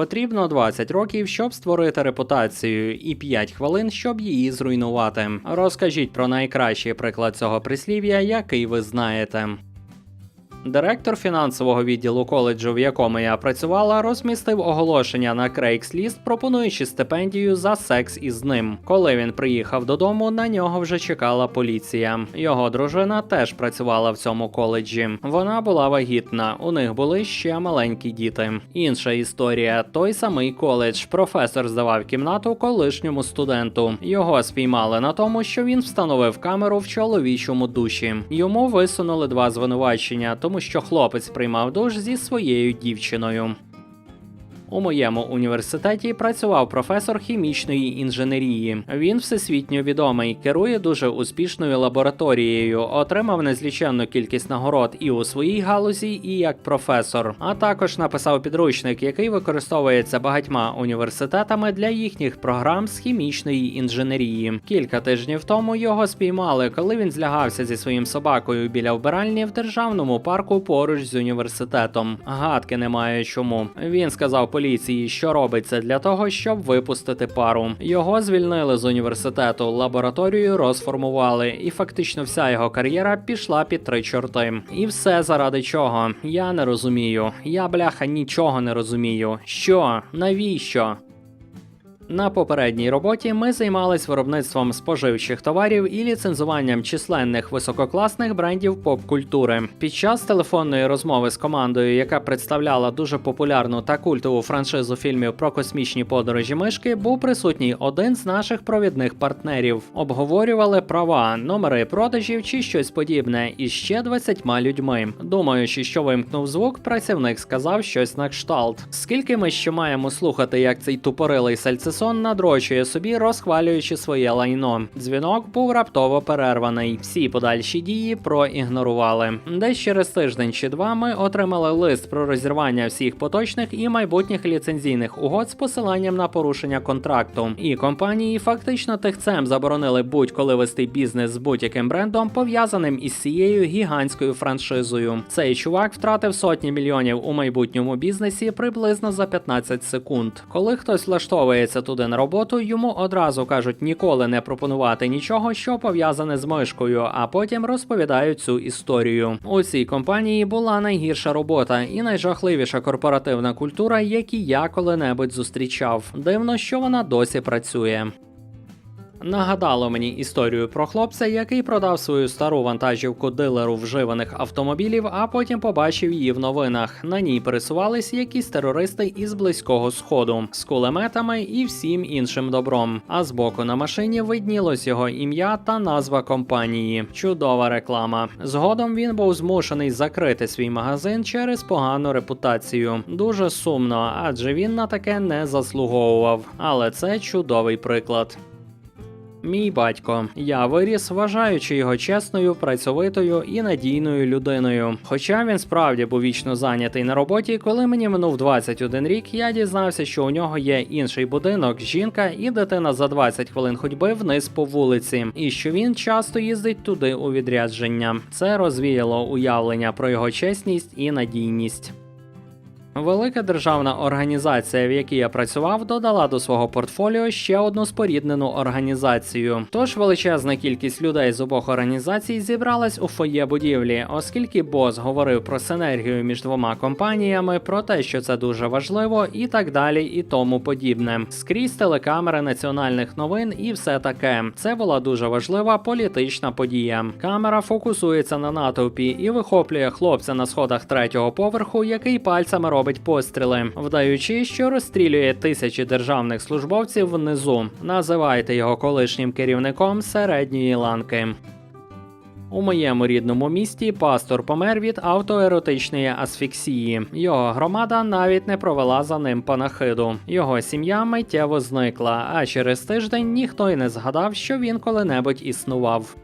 Потрібно 20 років, щоб створити репутацію, і 5 хвилин, щоб її зруйнувати. Розкажіть про найкращий приклад цього прислів'я, який ви знаєте. Директор фінансового відділу коледжу, в якому я працювала, розмістив оголошення на Craigslist, пропонуючи стипендію за секс із ним. Коли він приїхав додому, на нього вже чекала поліція. Його дружина теж працювала в цьому коледжі. Вона була вагітна, у них були ще маленькі діти. Інша історія: той самий коледж. Професор здавав кімнату колишньому студенту. Його спіймали на тому, що він встановив камеру в чоловічому душі. Йому висунули два звинувачення, тому що хлопець приймав душ зі своєю дівчиною. У моєму університеті працював професор хімічної інженерії. Він всесвітньо відомий, керує дуже успішною лабораторією, отримав незліченну кількість нагород і у своїй галузі, і як професор. А також написав підручник, який використовується багатьма університетами для їхніх програм з хімічної інженерії. Кілька тижнів тому його спіймали, коли він злягався зі своїм собакою біля вбиральні в державному парку поруч з університетом. Гадки немає чому. Він сказав поліції, що робиться для того, щоб випустити пару. Його звільнили з університету, лабораторію розформували, і фактично вся його кар'єра пішла під три чорти. І все заради чого? Я не розумію. Я бляха нічого не розумію. Що? Навіщо? На попередній роботі ми займались виробництвом споживчих товарів і ліцензуванням численних висококласних брендів поп-культури. Під час телефонної розмови з командою, яка представляла дуже популярну та культову франшизу фільмів про космічні подорожі мишки, був присутній один з наших провідних партнерів. Обговорювали права, номери продажів чи щось подібне із ще 20 людьми. Думаючи, що вимкнув звук, працівник сказав щось на кшталт. Скільки ми ще маємо слухати, як цей тупорилий сальцесон надрочує собі, розхвалюючи своє лайно. Дзвінок був раптово перерваний. Всі подальші дії проігнорували. Десь через тиждень чи два ми отримали лист про розірвання всіх поточних і майбутніх ліцензійних угод з посиланням на порушення контракту. І компанії фактично тихцем заборонили будь-коли вести бізнес з будь-яким брендом, пов'язаним із цією гігантською франшизою. Цей чувак втратив сотні мільйонів у майбутньому бізнесі приблизно за 15 секунд. Коли хтось влаштовується туди на роботу, йому одразу кажуть ніколи не пропонувати нічого, що пов'язане з мишкою, а потім розповідають цю історію. У цій компанії була найгірша робота і найжахливіша корпоративна культура, які я коли-небудь зустрічав. Дивно, що вона досі працює. Нагадало мені історію про хлопця, який продав свою стару вантажівку дилеру вживаних автомобілів, а потім побачив її в новинах. На ній пересувались якісь терористи із близького сходу з кулеметами і всім іншим добром. А збоку на машині виднілось його ім'я та назва компанії. Чудова реклама. Згодом він був змушений закрити свій магазин через погану репутацію. Дуже сумно, адже він на таке не заслуговував. Але це чудовий приклад. Мій батько. Я виріс, вважаючи його чесною, працьовитою і надійною людиною. Хоча він справді був вічно зайнятий на роботі, коли мені минув 21 рік, я дізнався, що у нього є інший будинок, жінка і дитина за 20 хвилин ходьби вниз по вулиці, і що він часто їздить туди у відрядження. Це розвіяло уявлення про його чесність і надійність. Велика державна організація, в якій я працював, додала до свого портфоліо ще одну споріднену організацію. Тож величезна кількість людей з обох організацій зібралась у фоє будівлі, оскільки бос говорив про синергію між двома компаніями, про те, що це дуже важливо, і так далі, і тому подібне. Скрізь телекамери національних новин і все таке. Це була дуже важлива політична подія. Камера фокусується на натовпі і вихоплює хлопця на сходах третього поверху, який пальцями робить постріли, вдаючи, що розстрілює тисячі державних службовців внизу. Називайте його колишнім керівником середньої ланки. У моєму рідному місті пастор помер від автоеротичної асфіксії. Його громада навіть не провела за ним панахиду. Його сім'я миттєво зникла, а через тиждень ніхто й не згадав, що він коли-небудь існував.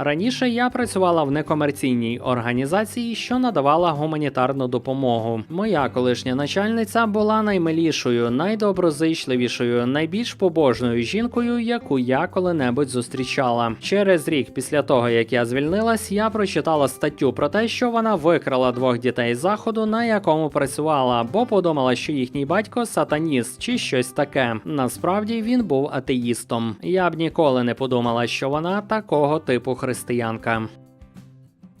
Раніше я працювала в некомерційній організації, що надавала гуманітарну допомогу. Моя колишня начальниця була наймилішою, найдоброзичливішою, найбільш побожною жінкою, яку я коли-небудь зустрічала. Через рік після того, як я звільнилась, я прочитала статтю про те, що вона викрала двох дітей з заходу, на якому працювала, бо подумала, що їхній батько сатаніст чи щось таке. Насправді він був атеїстом. Я б ніколи не подумала, що вона такого типу християнка.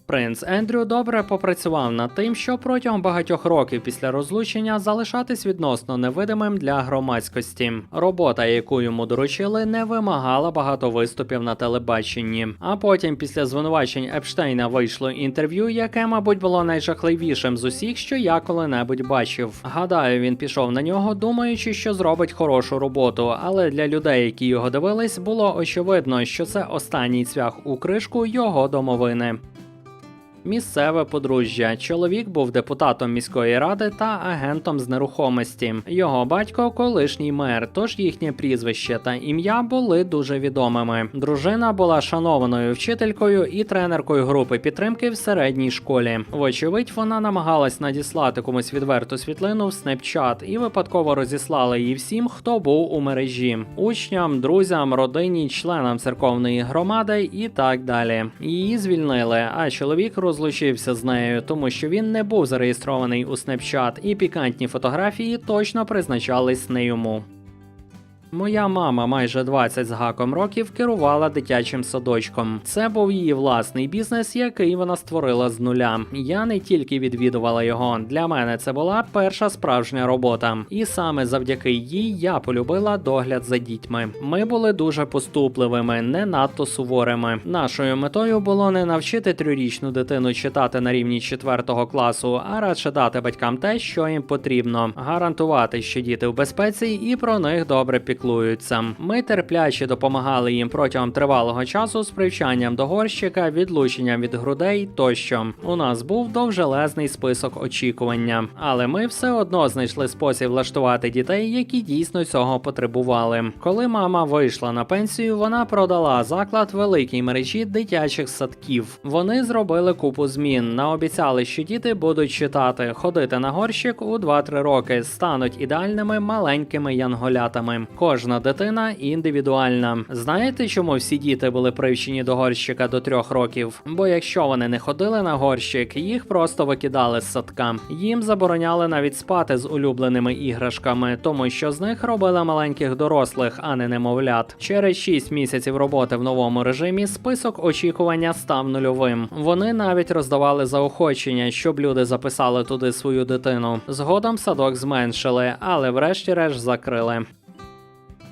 Принц Ендрю добре попрацював над тим, що протягом багатьох років після розлучення залишатись відносно невидимим для громадськості. Робота, яку йому доручили, не вимагала багато виступів на телебаченні. А потім, після звинувачень Епштейна, вийшло інтерв'ю, яке, мабуть, було найжахливішим з усіх, що я коли-небудь бачив. Гадаю, він пішов на нього, думаючи, що зробить хорошу роботу. Але для людей, які його дивились, було очевидно, що це останній цвях у кришку його домовини. Місцеве подружжя. Чоловік був депутатом міської ради та агентом з нерухомості. Його батько колишній мер, тож їхнє прізвище та ім'я були дуже відомими. Дружина була шанованою вчителькою і тренеркою групи підтримки в середній школі. Вочевидь, вона намагалась надіслати комусь відверту світлину в Snapchat і випадково розіслала її всім, хто був у мережі: учням, друзям, родині, членам церковної громади і так далі. Її звільнили, а чоловік розлучився з нею, тому що він не був зареєстрований у Snapchat, і пікантні фотографії точно призначались не йому. Моя мама майже 20 з гаком років керувала дитячим садочком. Це був її власний бізнес, який вона створила з нуля. Я не тільки відвідувала його. Для мене це була перша справжня робота, і саме завдяки їй я полюбила догляд за дітьми. Ми були дуже поступливими, не надто суворими. Нашою метою було не навчити трирічну дитину читати на рівні 4 класу, а радше дати батькам те, що їм потрібно, гарантувати, що діти в безпеці і про них добре піклуються. Ми терпляче допомагали їм протягом тривалого часу з привчанням до горщика, відлученням від грудей тощо. У нас був довжелезний список очікування, але ми все одно знайшли спосіб влаштувати дітей, які дійсно цього потребували. Коли мама вийшла на пенсію, вона продала заклад великій мережі дитячих садків. Вони зробили купу змін, наобіцяли, що діти будуть читати, ходити на горщик у 2-3 роки, стануть ідеальними маленькими янголятами. Кожна дитина індивідуальна. Знаєте, чому всі діти були привчені до горщика до трьох років? Бо якщо вони не ходили на горщик, їх просто викидали з садка. Їм забороняли навіть спати з улюбленими іграшками, тому що з них робили маленьких дорослих, а не немовлят. Через 6 місяців роботи в новому режимі список очікування став нульовим. Вони навіть роздавали заохочення, щоб люди записали туди свою дитину. Згодом садок зменшили, але врешті-решт закрили.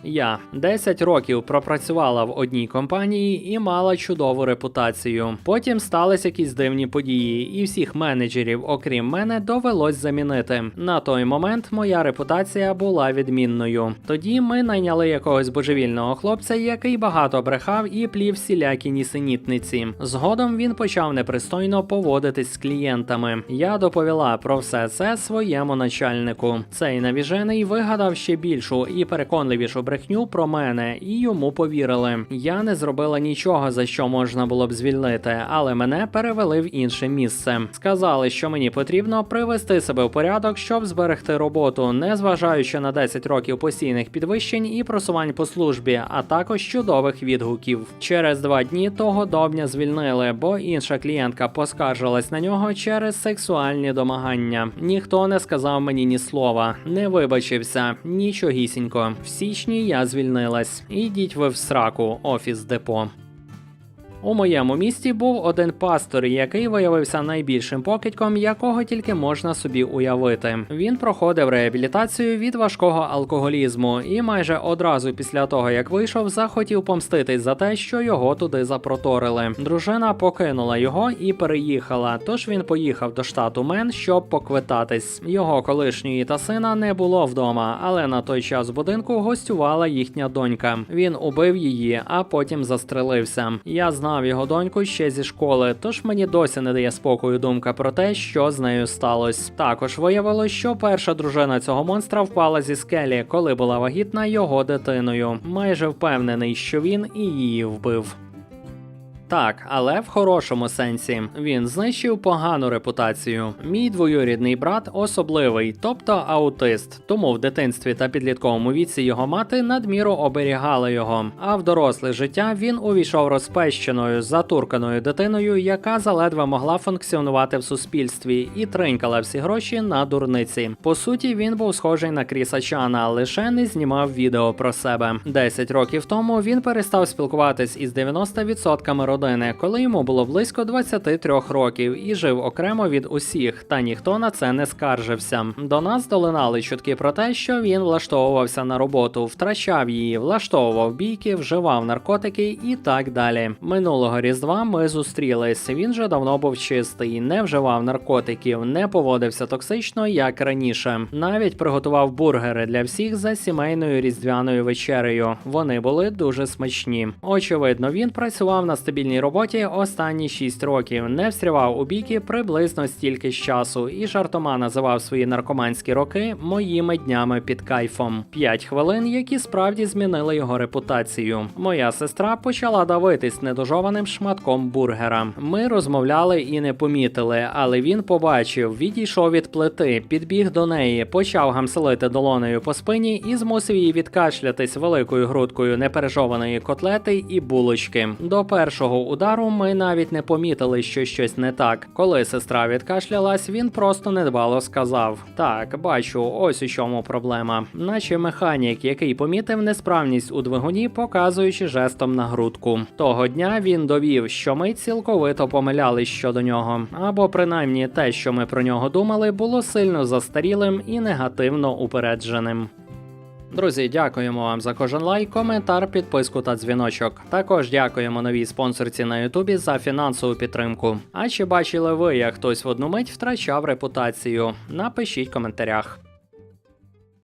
Я 10 років пропрацювала в одній компанії і мала чудову репутацію. Потім стались якісь дивні події, і всіх менеджерів, окрім мене, довелось замінити. На той момент моя репутація була відмінною. Тоді ми найняли якогось божевільного хлопця, який багато брехав і плів всілякі нісенітниці. Згодом він почав непристойно поводитись з клієнтами. Я доповіла про все це своєму начальнику. Цей навіжений вигадав ще більшу і переконливішу брехню про мене, і йому повірили. Я не зробила нічого, за що можна було б звільнити, але мене перевели в інше місце. Сказали, що мені потрібно привести себе в порядок, щоб зберегти роботу, не зважаючи на 10 років постійних підвищень і просувань по службі, а також чудових відгуків. Через два дні того довня звільнили, бо інша клієнтка поскаржилась на нього через сексуальні домагання. Ніхто не сказав мені ні слова, не вибачився, нічогісінько. В січні я звільнилась. Ідіть ви в сраку, офіс депо. У моєму місті був один пастор, який виявився найбільшим покидьком, якого тільки можна собі уявити. Він проходив реабілітацію від важкого алкоголізму і майже одразу після того, як вийшов, захотів помститись за те, що його туди запроторили. Дружина покинула його і переїхала. Тож він поїхав до штату Мен, щоб поквитатись. Його колишньої та сина не було вдома, але на той час в будинку гостювала їхня донька. Він убив її, а потім застрелився. Я знав його доньку ще зі школи, тож мені досі не дає спокою думка про те, що з нею сталося. Також виявилось, що перша дружина цього монстра впала зі скелі, коли була вагітна його дитиною. Майже впевнений, що він і її вбив. Так, але в хорошому сенсі. Він знищив погану репутацію. Мій двоюрідний брат особливий, тобто аутист. Тому в дитинстві та підлітковому віці його мати надміру оберігала його. А в доросле життя він увійшов розпещеною, затурканою дитиною, яка заледве могла функціонувати в суспільстві і тринькала всі гроші на дурниці. По суті, він був схожий на Кріса Чана, лише не знімав відео про себе. 10 років тому він перестав спілкуватись із 90% родини, коли йому було близько 23 років, і жив окремо від усіх, та ніхто на це не скаржився. До нас долинали чутки про те, що він влаштовувався на роботу, втрачав її, влаштовував бійки, вживав наркотики і так далі. Минулого різдва ми зустрілись. Він же давно був чистий, не вживав наркотиків, не поводився токсично, як раніше. Навіть приготував бургери для всіх за сімейною різдвяною вечерею. Вони були дуже смачні. Очевидно, він працював на стабільній роботі останні 6 років, не встрявав у бійки приблизно стільки ж часу і жартома називав свої наркоманські роки моїми днями під кайфом. 5 хвилин, які справді змінили його репутацію. Моя сестра почала давитись недожованим шматком бургера. Ми розмовляли і не помітили, але він побачив, відійшов від плити, підбіг до неї, почав гамселити долонею по спині і змусив її відкашлятись великою грудкою непережованої котлети і булочки. До першого удару ми навіть не помітили, що щось не так. Коли сестра відкашлялась, він просто недбало сказав: Так, бачу, ось у чому проблема. Наче механік, який помітив несправність у двигуні, показуючи жестом на грудку. Того дня він довів, що ми цілковито помилялись щодо нього, або принаймні те, що ми про нього думали, було сильно застарілим і негативно упередженим. Друзі, дякуємо вам за кожен лайк, коментар, підписку та дзвіночок. Також дякуємо новій спонсорці на Ютубі за фінансову підтримку. А чи бачили ви, як хтось в одну мить втрачав репутацію? Напишіть в коментарях.